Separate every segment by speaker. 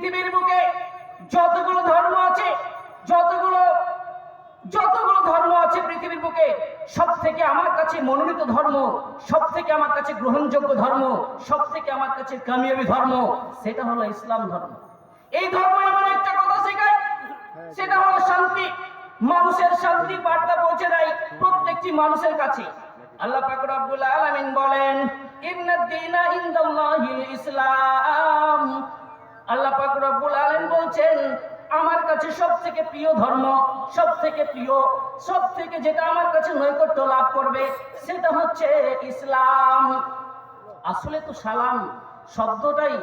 Speaker 1: পৃথিবীর বুকে যতগুলো ধর্ম আছে, যতগুলো যতগুলো ধর্ম আছে পৃথিবীর বুকে সব থেকে আমার কাছে মনোনীত ধর্ম সব থেকে আমার কাছে গ্রহণযোগ্য ধর্ম সব থেকে আমার কাছে কামিয়াবি ধর্ম, সেটা হলো ইসলাম ধর্ম। এই ধর্ম এমন একটা কথা শেখায়, সেটা হলো শান্তি। মানুষের শান্তি বার্তা পৌঁছে দেয় প্রত্যেকটি মানুষের কাছে। আল্লাহ পাক রব্বুল আলামিন বলেন ইন্নাদ দীনা ইসলাম আল্লাহ পাক রব্বুল আলামিন বলছেন আমার কাছে সব থেকে প্রিয় ধর্ম সব থেকে প্রিয় সব থেকে যেটা আমার কাছে নৈকট্য লাভ করবে, সেটা হচ্ছে ইসলাম। আসলে তো সালাম শব্দটাই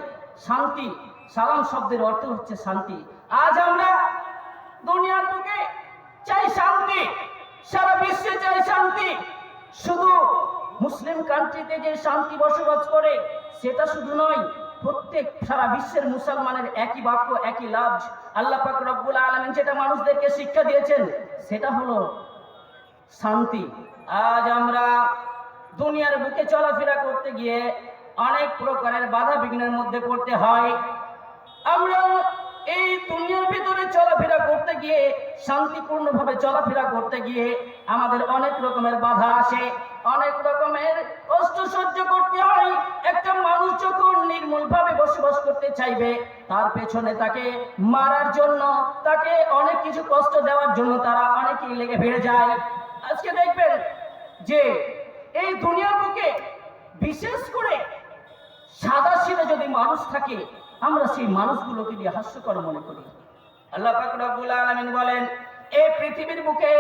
Speaker 1: শান্তি। সালাম শব্দের অর্থ হচ্ছে শান্তি। আজ আমরা দুনিয়ার বুকে চাই শান্তি, সারা বিশ্বে চাই শান্তি। শুধু মুসলিম কান্ট্রিতে যে শান্তি বসবাস করে, সেটা শুধু নয় প্রত্যেক সারা বিশ্বের মুসলমানের একই বাক্য, একই লাভ আল্লাহ পাক রব্বুল আলমিন যেটা মানুষদেরকে শিক্ষা দিয়েছেন, সেটা হলো শান্তি। আজ আমরা দুনিয়ার বুকে চলাফেরা করতে গিয়ে অনেক প্রকারের বাধা বিঘ্নের মধ্যে পড়তে হয়। আমরা এই দুনিয়ার ভিতরে চলাফেরা করতে গিয়ে, শান্তিপূর্ণভাবে চলাফেরা করতে গিয়ে আমাদের অনেক রকমের বাধা আসে, অনেক রকমের সহ্য করতে হয়। একটা মানুষ যখন নির্মূলভাবে বসবাস করতে চাইবে, তার পেছনে তাকে মারার জন্য, তাকে অনেক কিছু কষ্ট দেওয়ার জন্য তারা অনেকেই লেগে ভিড়ে যায়। আজকে দেখবেন যে এই দুনিয়ার বুকে বিশেষ করে সাদা সিধে যদি মানুষ থাকে, আমরা সেই মানুষগুলোকে নিয়ে হাস্যকর মনে করি। আল্লাহ পাক রব্বুল আলামিন বলেন এই পৃথিবীর বুকে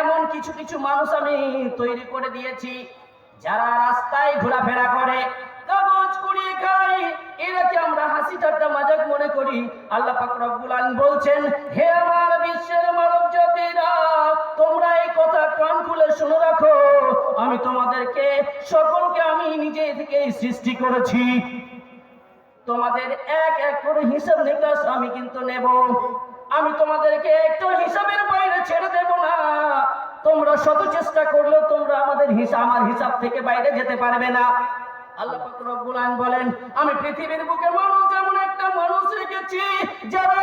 Speaker 1: এমন কিছু কিছু মানুষ আমি তৈরি করে দিয়েছি যারা রাস্তায় ঘোরাফেরা করে কাগজ কুড়িয়ে খায় এরাকে আমরা হাসি ঠাট্টা মজাক মনে করি? আল্লাহ পাক রব্বুল বলছেন, হে আমার বিশ্বের মানব জাতিরা, তোমরা এই কথা কান খুলে শুনে রাখো। আমি তোমাদেরকে, সকলকে আমি নিজে থেকে সৃষ্টি করেছি। তোমাদের এক এক করে হিসাব নিকাশ আমি কিন্তু নেব। আমি তোমাদেরকে একটু হিসাবের বাইরে ছেড়ে দেব না। তোমরা শত চেষ্টা করলেও তোমরা আমাদের হিসাব আমার হিসাব থেকে বাইরে যেতে পারবে না। আল্লাহ রব্বুল আলামিন বলেন, আমি পৃথিবীর বুকে মানুষ এমন একটা মানুষ রেখেছি, যারা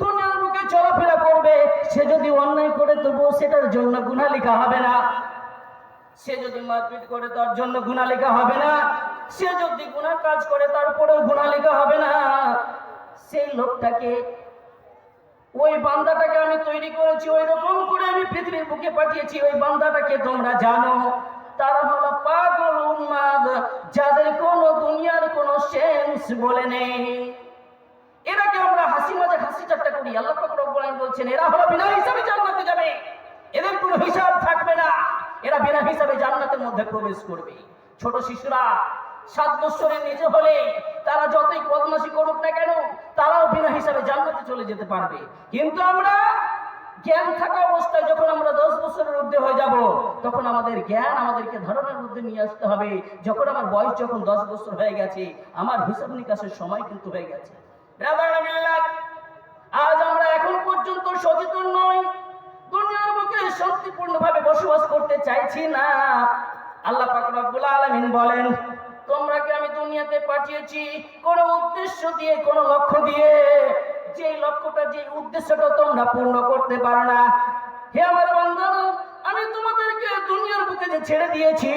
Speaker 1: দুনিয়ার বুকে চলাফেরা করবে, সে যদি অন্যায় করে তবুও সেটার জন্য গুনাহ লেখা হবে না। সে যদি মারপিট করে তার জন্য গুণা লেখা হবে না। সে যদি গুনার কাজ করে তারপরেও গুণা লেখা হবে না। সেই লোকটাকে ওই বান্দাটাকে আমি তৈরি করেছি, ওই রকম করে আমি পৃথিবীর বুকে পাঠিয়েছি, ওই বান্দাটাকে তোমরা জানো। তারা হলো পাগল উন্মাদ, যাদের কোনো দুনিয়ার কোনো সেন্স বলে নেই। এরাকে আমরা হাসি মাঝে হাসি ঠাট্টা করি। আল্লাহ বলছেন, এরা হলো বিনা হিসাবে জান্নাতে যাবে। এদের কোনো হিসাব থাকবে না। এরা বিনা হিসাবে জান্নাতের মধ্যে প্রবেশ করবে। ছোট শিশুরা সাত বছরের নিচে হলে তারা যতই বদমাশি করুক না কেন, তারাও বিনা হিসাবে জান্নাতে চলে যেতে পারবে। কিন্তু আমরা জ্ঞান থাকা অবস্থায় যখন আমরা দশ বছরের ঊর্ধ্বে হয়ে যাব, তখন আমাদের জ্ঞান আমাদেরকে ধারণার মধ্যে নিয়ে আসতে হবে। যখন আমার বয়স যখন দশ বছর হয়ে গেছে, আমার হিসাব নিকাশের সময় কিন্তু হয়ে গেছে। আজ আমরা এখন পর্যন্ত সচেতন নই। দুনিয়ার বুকে শান্তিপূর্ণভাবে বসবাস করতে চাইছি না। আল্লাহ পাক রব্বুল আলামিন বলেন তোমরা কি আমি দুনিয়াতে পাঠিয়েছি কোন উদ্দেশ্য দিয়ে, কোন লক্ষ্য দিয়ে। যে লক্ষ্যটা যে উদ্দেশ্যটা তোমরা পূর্ণ করতে পারো না। হে আমার বান্দারা আমি তোমাদেরকে দুনিয়ার বুকে যে ছেড়ে দিয়েছি,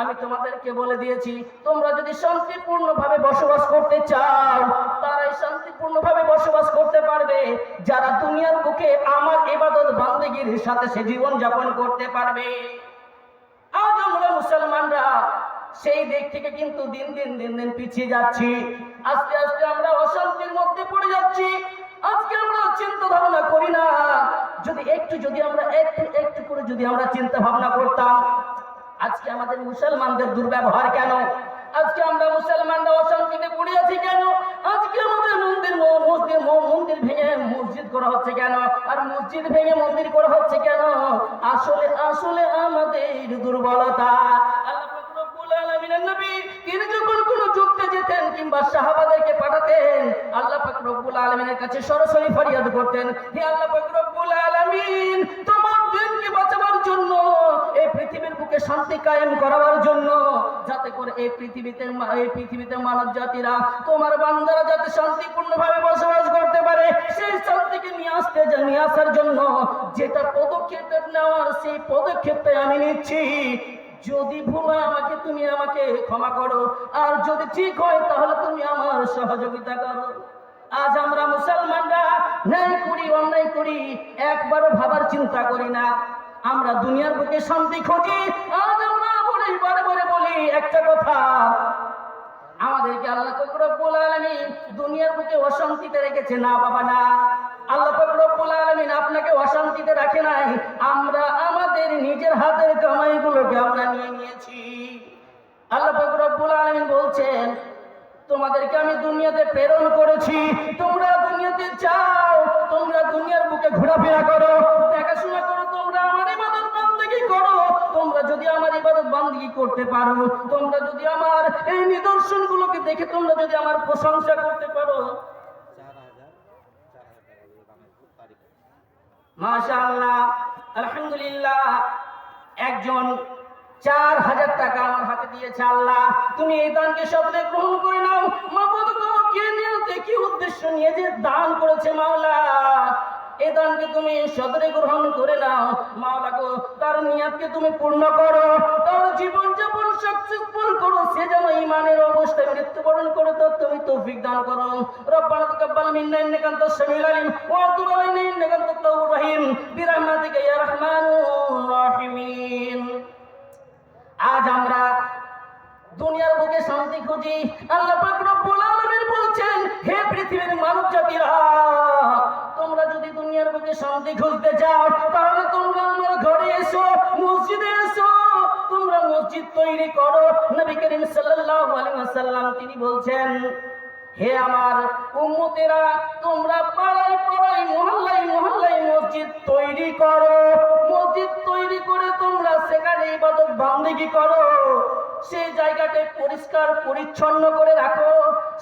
Speaker 1: আমি তোমাদেরকে বলে দিয়েছি, তোমরা যদি শান্তিপূর্ণভাবে বসবাস করতে চাও, তারাই শান্তিপূর্ণভাবে বসবাস করতে পারবে। যারা দুনিয়ার বুকে আমার ইবাদত বান্দেগীর সাথে সে জীবন যাপন করতে পারবে। আজ আমরা মুসলমানরা সেই দিক থেকে কিন্তু দিন দিন দিন দিন পিছিয়ে যাচ্ছি। আস্তে আস্তে আমরা অশান্তির মধ্যে পড়ে যাচ্ছি। আজকে আমরা চিন্তা ভাবনা করি না। যদি একটু, যদি আমরা একটু একটু করে যদি আমরা চিন্তা ভাবনা করতাম, আজকে আমাদের মুসলমানদের দুর্ব্যবহার কেন? আজকে আমরা মুসলমানরা অশান্তিতে পড়ে আছি কেন? আজকে আমাদের মন্দির, মসজিদ, মন্দির ভেঙে মসজিদ করা হচ্ছে কেন? আর মসজিদ ভেঙে মন্দির করা হচ্ছে কেন? আসলে আসলে আমাদের দুর্বলতা আল্লাহ পাক রব্বুল আলামিনের নবী তিনি যখন কোনো যুদ্ধে যেতেন কিংবা সাহাবাদেরকে পাঠাতেন। আল্লাহ পাক রব্বুল আলামিনের কাছে সরাসরি ফরিয়াদ করতেন, হে আল্লাহ পাক রব্বুল আলামিন, তোমার দিনকে বাঁচাবার জন্য, এই পৃথিবীর বুকে শান্তি কায়েম করাবার জন্য, যাতে করে এই পৃথিবীতে এই পৃথিবীতে মানব জাতিরা তোমার বান্দারা যাতে শান্তিপূর্ণভাবে বসবাস করতে পারে, সেই শান্তিকে নিয়ে আসতে নিয়ে আসার জন্য যেটা পদক্ষেপ নেওয়ার, সেই পদক্ষেপটাই আমি নিচ্ছি। যদি ভুল আমাকে, তুমি আমাকে ক্ষমা করো। আর যদি ঠিক হয়, তাহলে তুমি আমার সহযোগিতা করো। আজ আমরা মুসলমানরা ন্যায় করি, অন্যায় করি, একবারও ভাবার চিন্তা করি না। আমরা দুনিয়ার বুকে শান্তি খুঁজি। আজ আমরা বলি বারে বারে বলি একটা কথা। আমাদেরকে আল্লাহ রব্বুল আলামিন দুনিয়ার বুকে অশান্তিতে রেখেছে। না, বাবা, না। আল্লাহ রব্বুল আলামিন আপনাকে অশান্তিতে রাখে নাই। আমরা আমাদের নিজের কামাইগুলোকে আমরা নিয়ে নিয়েছি। আল্লাহ রব্বুল আলামিন বলছেন, তোমাদেরকে আমি দুনিয়াতে প্রেরণ করেছি। তোমরা দুনিয়াতে যাও, তোমরা দুনিয়ার বুকে ঘোরাফেরা করো, দেখাশোনা করো, তোমরা আমার ইবাদত বান্দেগি করো। তোমরা যদি আমার ইবাদত বান্দেগি করতে পারো, তোমরা যদি আমার এই নিদর্শনগুলোকে দেখে তোমরা যদি আমার প্রশংসা করতে পারো। মাশাআল্লাহ, আলহামদুলিল্লাহ, একজন চার হাজার টাকা আমার হাতে দিয়েছে আল্লাহ। তুমি এই দানকে সবলে গ্রহণ করে নাও। গো কে নিয়তে কি উদ্দেশ্য নিয়ে যে দান করেছে মাওলা? এই দানকে তুমি সদরে গ্রহণ করে নাও। মাওলা গো, তার নিয়াতকে তুমি পূর্ণ করো। তার জীবন যাপন সাকসেসফুল করো। সে যেন ইমানের অবস্থায় মৃত্যুবরণ করে তো তুমি তৌফিক দান করো। রব্বানা তাকাব্বাল মিন্না ইন্নাকা আনতাস সামিউল আলিম। ওয়া তুব আলাইনা ইন্নাকা আনতাত তাওয়াবুর রহিম। বিরহমাতিকা ইয়া রাহমানুর রাহিমিন। আজ আমরা দুনিয়ার বুকে শান্তি খুঁজি। আল্লাহ পাক রব্বুল আলামিন বলছেন, হে পৃথিবীর মানব জাতিরা, তোমরা যদি দুনিয়ার বুকে শান্তি খুঁজতে চাও, তাহলে তোমরা আমার ঘরে এসো, মসজিদে এসো। তোমরা মসজিদ তৈরি করো। নবী করিম সাল্লাল্লাহু আলাইহি ওয়াসাল্লাম তিনি বলছেন, হে আমার উম্মতেরা, তোমরা পাড়ায় পাড়ায় মহল্লায় মহল্লায় মসজিদ তৈরি করো। মসজিদ সেখানে ইবাদত বান্দেগি করো? সেই জায়গাটা পরিষ্কার, পরিচ্ছন্ন করে রাখো।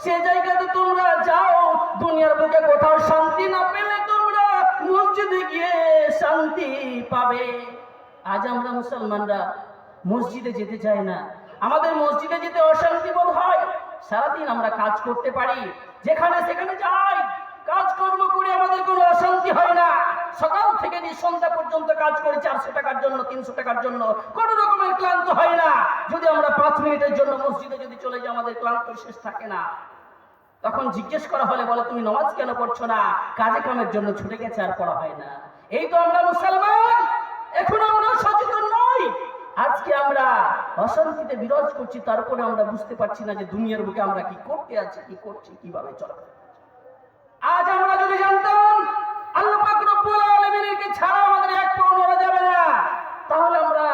Speaker 1: সে জায়গাতে তোমরা যাও, দুনিয়ার বুকে কোথাও শান্তি না পেলে তোমরা মসজিদে গিয়ে শান্তি পাবে। আজ আমরা মুসলমানরা মসজিদে যেতে চাই না। আমাদের মসজিদে যেতে অশান্তি বোধ হয়। সারাদিন আমরা কাজ করতে পারি, যেখানে সেখানে যাই। কাজকর্ম করে আমাদের কোনো অশান্তি হয় না। সকাল থেকে নিয়ে সন্ধ্যা পর্যন্ত কাজ করি চারশো টাকার জন্য, তিনশো টাকার জন্য। কোনো রকমের ক্লান্ত হয় না। যদি আমরা পাঁচ মিনিটের জন্য মসজিদে যদি চলে যাই, আমাদের ক্লান্ত শেষ থাকে না। তখন জিজ্ঞেস করা হলে বলে, তুমি নামাজ কেন পড়ছো না? কাজে কামের জন্য ছুটে গেছে, আর পড়া হয় না। এই তো আমরা মুসলমান। এখন আমরা সচেতন নই। আজকে আমরা অশান্তিতে বিরাজ করছি, তারপরে আমরা বুঝতে পারছি না যে দুনিয়ার বুকে আমরা কি করতে আছি, কি করছি, কীভাবে চলা আজ আমরা যদি জানতাম রব্বুল ছাড়া আমাদের এক পাও নড়া যাবে না। তাহলে আমরা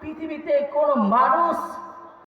Speaker 1: পৃথিবীতে কোন মানুষ